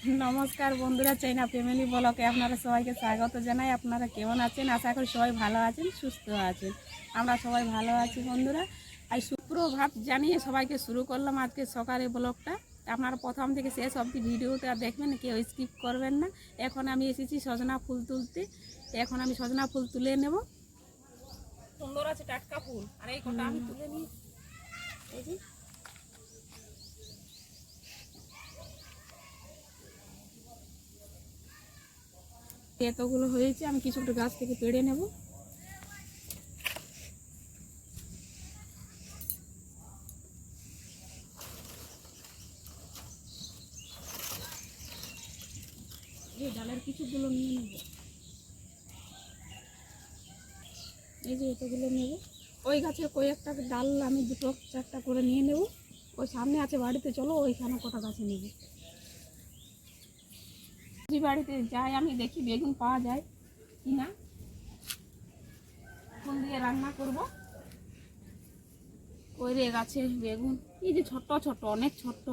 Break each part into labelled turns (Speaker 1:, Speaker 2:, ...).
Speaker 1: নমস্কার বন্ধুরা চাইনা ফ্যামিলি ব্লকে আপনারা সবাইকে স্বাগত জানাই। আপনারা কেমন আছেন? আশা করি সবাই ভালো আছেন সুস্থ আছেন। আমরা সবাই ভালো আছি বন্ধুরা। আর সুপ্রভাব জানিয়ে সবাইকে শুরু করলাম আজকে সকালে ব্লগটা। আপনারা প্রথম থেকে শেষ অবধি ভিডিওটা দেখবেন কেউ স্কিপ করবেন না। এখন আমি এসেছি সজনা ফুল তুলতে। এখন আমি সজনা ফুল তুলে নেব। সুন্দর আছে টাটকা ফুল। আর এই কটা আমি তুলে নিই এই যে এতগুলো হয়েছে, আমি কিছু একটা গাছ থেকে পেড়ে নেব। ডালের কিছুগুলো নিয়ে নেব। এই যে এতগুলো নেব। ওই গাছের কয়েকটা ডাল আমি দুটো চারটা করে নিয়ে নেব। ওই সামনে আছে বাড়িতে, চলো ওইখানে কটা গাছে নেব। যে বাড়িতে যাই আমি দেখি বেগুন পাওয়া যায় কি না ফুল দিয়ে রান্না করব। ওই রে গাছে বেগুন। এই যে ছোট ছোট অনেক ছোট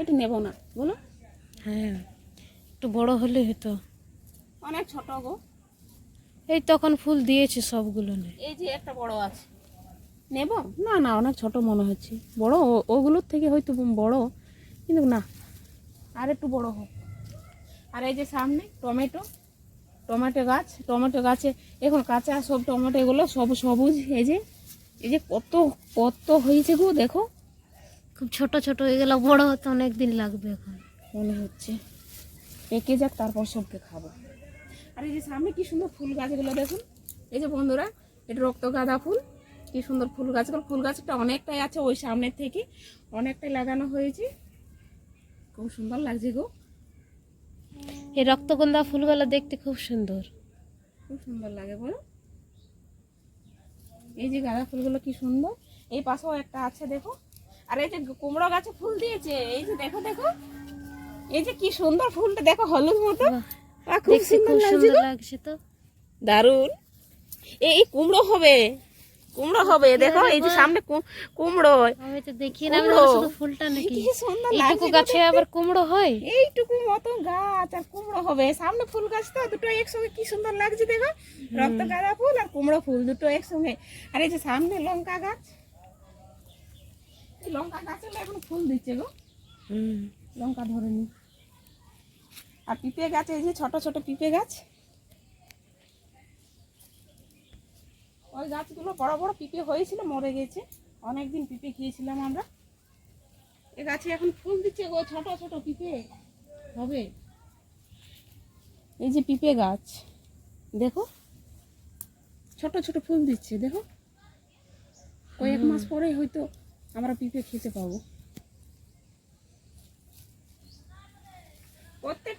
Speaker 1: এটা নেব না বলো।
Speaker 2: হ্যাঁ একটু বড় হলে হতো।
Speaker 1: অনেক ছোট গো।
Speaker 2: এই তখন ফুল দিয়েছে সবগুলো নেই
Speaker 1: এই যে একটা বড় আছে। নেব? না না অনেক ছোট মনে হচ্ছে। বড় ওগুলোর থেকে হয়তো বড়। কিন্তু না আর একটু বড় হোক। আর এই যে সামনে টমেটো টমেটো গাছ টমেটো গাছে এখন কাঁচা সব টমেটো এগুলো সব সবুজ এই যে এই যে কত কত হয়েছে গো দেখো।
Speaker 2: খুব ছোট ছোট হয়ে গেল বড় হতে অনেক দিন লাগবে এখন।
Speaker 1: মনে হচ্ছে। পেকে যাক তারপর সবকে খাব। আর এই যে সামনে কি সুন্দর ফুল গাছগুলো দেখুন। এই যে বন্ধুরা এটা রক্ত গাঁদা ফুল। কি সুন্দর ফুল গাছগুলো ফুল গাছটা অনেকটাই আছে ওই সামনের থেকে। অনেকটাই লাগানো হয়েছে। খুব সুন্দর লাগছে গো।
Speaker 2: এই রক্তগন্ধা ফুলগুলো দেখতে খুব সুন্দর।
Speaker 1: খুব সুন্দর লাগে বলো। এই যে গাঁদা ফুলগুলো কি সুন্দর। এই পাশেও একটা আছে দেখো। আর এই যে কুমড়ো গাছে ফুল দিয়েছে এই যে দেখো দেখো। এই যে কি সুন্দর ফুলটা দেখো হলুদ মতো। খুব সুন্দর লাগছে
Speaker 2: তো।
Speaker 1: দারুণ এই এই কুমড়ো হবে। কুমড়ো হবে দেখো এই যে সামনে কুমড়ো।
Speaker 2: আমি তো দেখি না শুধু ফুলটা নাকি।
Speaker 1: কি সুন্দর
Speaker 2: এইটুকু গাছে আবার কুমড়ো হয়?
Speaker 1: এইটুকু মতো গাছ আর কুমড়ো হবে। সামনে ফুল গাছ তো দুটো একসঙ্গে কি সুন্দর লাগছে দেখো। রক্ত গাঁদা ফুল আর কুমড়ো ফুল দুটো একসঙ্গে। আর এই যে সামনে লঙ্কা গাছ। লঙ্কা গাছে এখন ফুল দিচ্ছে গো। লঙ্কা ধরেনি আর পিঁপে গাছ এই যে ছোট ছোট পিঁপে গাছ। ওই গাছগুলো বড় বড় পিপে হয়েছিল মরে গেছে। অনেকদিন পিপে খেয়েছিলাম আমরা। এ গাছে এখন ফুল দিচ্ছে গো ছোট ছোট পিপে। হবে? এই যে পিপে গাছ দেখো। ছোট ছোট ফুল দিচ্ছে দেখো। কয়েক মাস পরে হয়তো আমরা পিপে খেতে পাবো।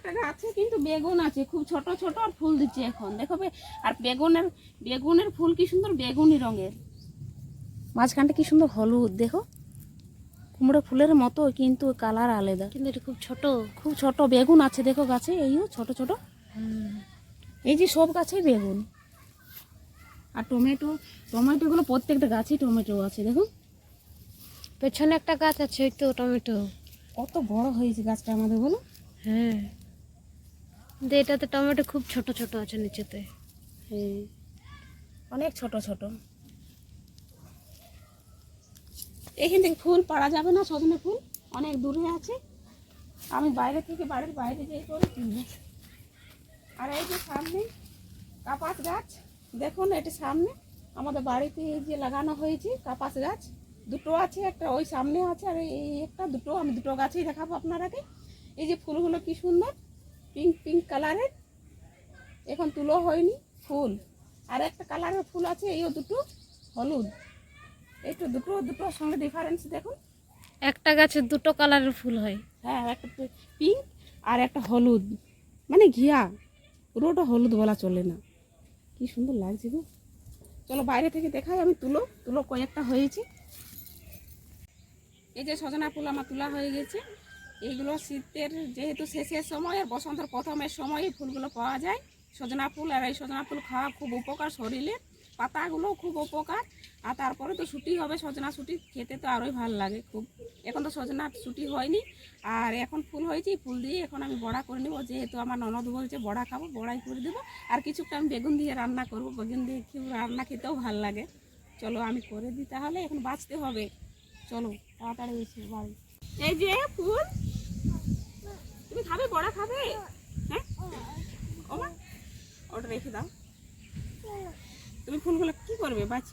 Speaker 1: প্রত্যেকটা গাছে কিন্তু বেগুন আছে। খুব ছোট ছোট আর ফুল দিচ্ছে এখন। দেখো আর বেগুনের বেগুনের ফুল কি সুন্দর বেগুনি রঙের। মাঝখানটা কি সুন্দর হলুদ দেখো। কুমড়ো ফুলের মতো কিন্তু কালার আলাদা।
Speaker 2: কিন্তু এটা খুব ছোট।
Speaker 1: খুব ছোট বেগুন আছে দেখো গাছে এইও ছোট ছোট। এই যে সব গাছেই বেগুন। আর টমেটো টমেটোগুলো প্রত্যেকটা গাছেই টমেটো আছে দেখো।
Speaker 2: পেছনে একটা গাছ আছে ওই তো টমেটো।
Speaker 1: কত বড় হয়েছে গাছটা আমাদের বলো।
Speaker 2: হ্যাঁ। কিন্তু এটাতে টমেটো খুব ছোট ছোট আছে নিচেতে।
Speaker 1: হ্যাঁ অনেক ছোট ছোট। এখান ফুল পাড়া যাবে না, সজনে ফুল? অনেক দূরে আছে। আমি বাইরে থেকে বাড়ির বাইরে যেয়ে করে কিনবো। আর এই যে সামনে কাপাস গাছ, দেখুন এটা সামনে। আমাদের বাড়িতে এই যে লাগানো হয়েছে কাপাস গাছ, দুটো আছে, একটা ওই সামনে আছে আর এই একটা দুটো, আমি দুটো গাছেই দেখাবো আপনারাকে এই যে ফুলগুলো কি সুন্দর। পিঙ্ক পিঙ্ক কালারের। এখন তুলো হয়নি ফুল। আর একটা কালারের ফুল আছে এইও দুটো হলুদ। এই তো দুটো দুটোর সঙ্গে ডিফারেন্স দেখুন।
Speaker 2: একটা গাছে দুটো কালারের ফুল হয়।
Speaker 1: হ্যাঁ একটা পিঙ্ক আর একটা হলুদ। মানে ঘিয়া। পুরোটা হলুদ বলা চলে না। কি সুন্দর লাগছে গো। চলো বাইরে থেকে দেখাই আমি তুলো। তুলো কয়েকটা হয়েছে। এই যে সজনা ফুল আমার তোলা হয়ে গেছে। এইগুলো শীতের যেহেতু শেষের সময় আর বসন্তের প্রথমের সময় ফুলগুলো পাওয়া যায়। সজনা ফুল, আর এই সজনা ফুল খাওয়া খুব উপকার শরীরে। পাতাগুলো খুব উপকার। আর তারপরে তো ছুটি হবে, সজনা ছুটি খেতে তো আরোই ভালো লাগে খুব। এখন তো সজনা ছুটি হয়নি। আর এখন ফুল হয়েছে ফুল দিয়ে এখন আমি বড়া করে নেব। যেহেতু আমার ননদ বলছে, বড়া খাব, বড়াই করে দেবো। আর কিছুটা আমি বেগুন দিয়ে রান্না করব। বেগুন দিয়ে রান্না খেতেও ভালো লাগে। চলো আমি করে দিই তাহলে, এখন বাঁচতে হবে। চলো, তাড়াতাড়ি এসে বাড়ি। এই যে ফুল তুমি খাবে, বড়া খাবে? হ্যাঁ? ও মা ওটা রেখে দাও। তুমি ফুলগুলো কি করবে? বাঁচ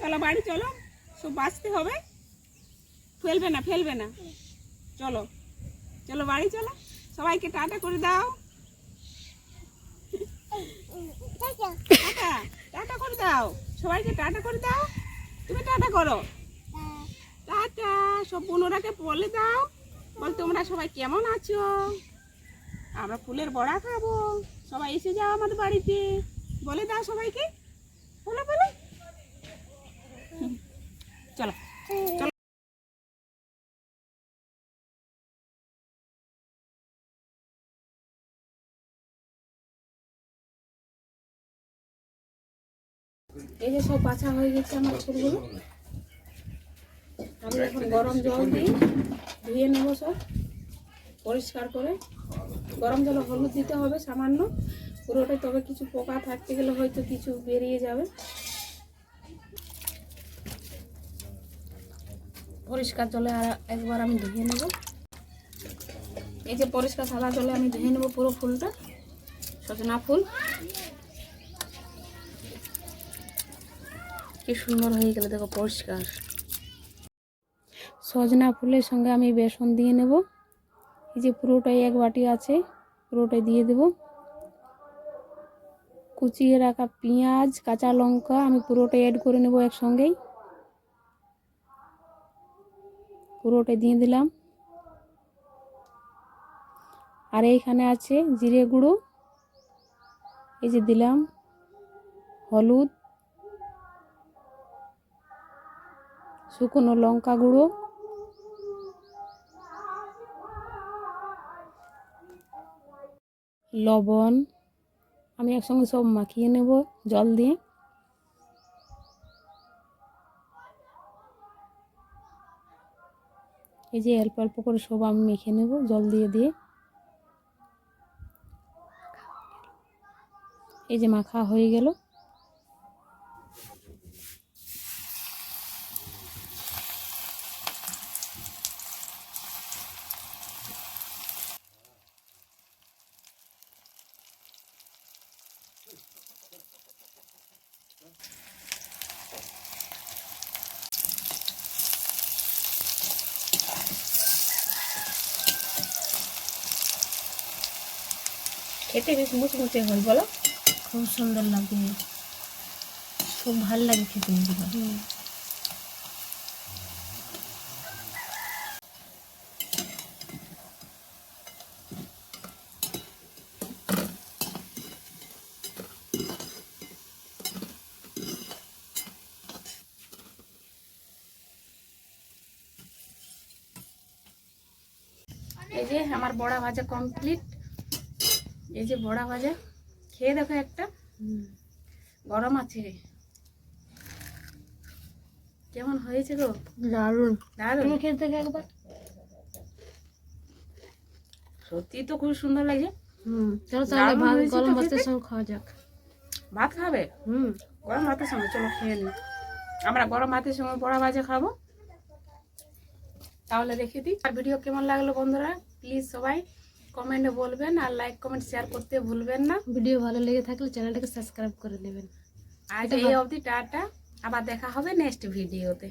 Speaker 1: চলো বাড়ি চলো, সব বাঁচতে হবে। ফেলবে না ফেলবে না। চলো চলো বাড়ি চলো। সবাইকে টাটা করে দাও। টাটা টাটা করে দাও। সবাইকে টাটা করে দাও। তুমি টাটা করো। টাটা, সব বোনরাকে বলে দাও। বল তোমরা সবাই কেমন আছো? আমরা ফুলের বড়া খাব। সবাই এসে যাও আমাদের বাড়িতে। বলে দাও সবাইকে। বলো বলো। চলো চলো। এই যে সব বাছা হয়ে গেছে আমার ফুলগুলো আমি এখন গরম জল দিই ধুয়ে নেব সব, পরিষ্কার করে। গরম জলে হলুদ দিতে হবে সামান্য, পুরোটাই, তবে কিছু পোকা থাকতে গেলে হয়তো কিছু বেরিয়ে যাবে। পরিষ্কার জলে আর একবার আমি ধুয়ে নেব। এই যে পরিষ্কার সাদা জলে আমি ধুয়ে নেব পুরো ফুলটা, সজনা ফুল। কি সুন্দর হয়ে গেল, দেখো পরিষ্কার। সজনা ফুলের সঙ্গে আমি বেসন দিয়ে নেব। এই যে পুরোটাই এক বাটি আছে, পুরোটাই দিয়ে দেব। কুচিয়ে রাখা পেঁয়াজ, কাঁচা লঙ্কা, আমি পুরোটাই অ্যাড করে নেব একসঙ্গেই। পুরোটাই দিয়ে দিলাম। আর এইখানে আছে জিরে গুঁড়ো। এই যে দিলাম হলুদ, শুকনো লঙ্কা গুঁড়ো। লবণ, আমি একসঙ্গে সব মাখিয়ে নেব জল দিয়ে। এই যে অল্প অল্প করে সব আমি মেখে নেব জল দিয়ে দিয়ে। এই যে মাখা হয়ে গেল। খেতে বেশ মুচমুচে হয় বলো।
Speaker 2: খুব সুন্দর লাগে। খুব ভালো লাগে খেতে এগুলো।
Speaker 1: এই যে আমার বড়া ভাজা কমপ্লিট এই যে বড়া ভাজা খেয়ে দেখো একটা। গরম আছে। কেমন হয়েছে গো?
Speaker 2: দারুণ।
Speaker 1: দারুণ।
Speaker 2: খেতে একবার।
Speaker 1: সত্যি তো খুব সুন্দর লাগে
Speaker 2: হুম চলো তাহলে ভাত গরম ভাতের সঙ্গে খাওয়া যাক।
Speaker 1: ভাত খাবে?
Speaker 2: হুম।
Speaker 1: গরম ভাতের সঙ্গে চলো খেয়ে নি। আমরা গরম ভাতের সঙ্গে বড়া ভাজা খাব। তাহলে রেখে দিই। আর ভিডিও কেমন লাগল বন্ধুরা? প্লিজ সবাই কমেন্টে বলবেন আর লাইক কমেন্ট শেয়ার করতে ভুলবেন না।
Speaker 2: ভিডিও ভালো লেগে থাকলে চ্যানেলটাকে সাবস্ক্রাইব করে নেবেন
Speaker 1: আজ এই অবধি টাটা। আবার দেখা হবে নেক্সট ভিডিওতে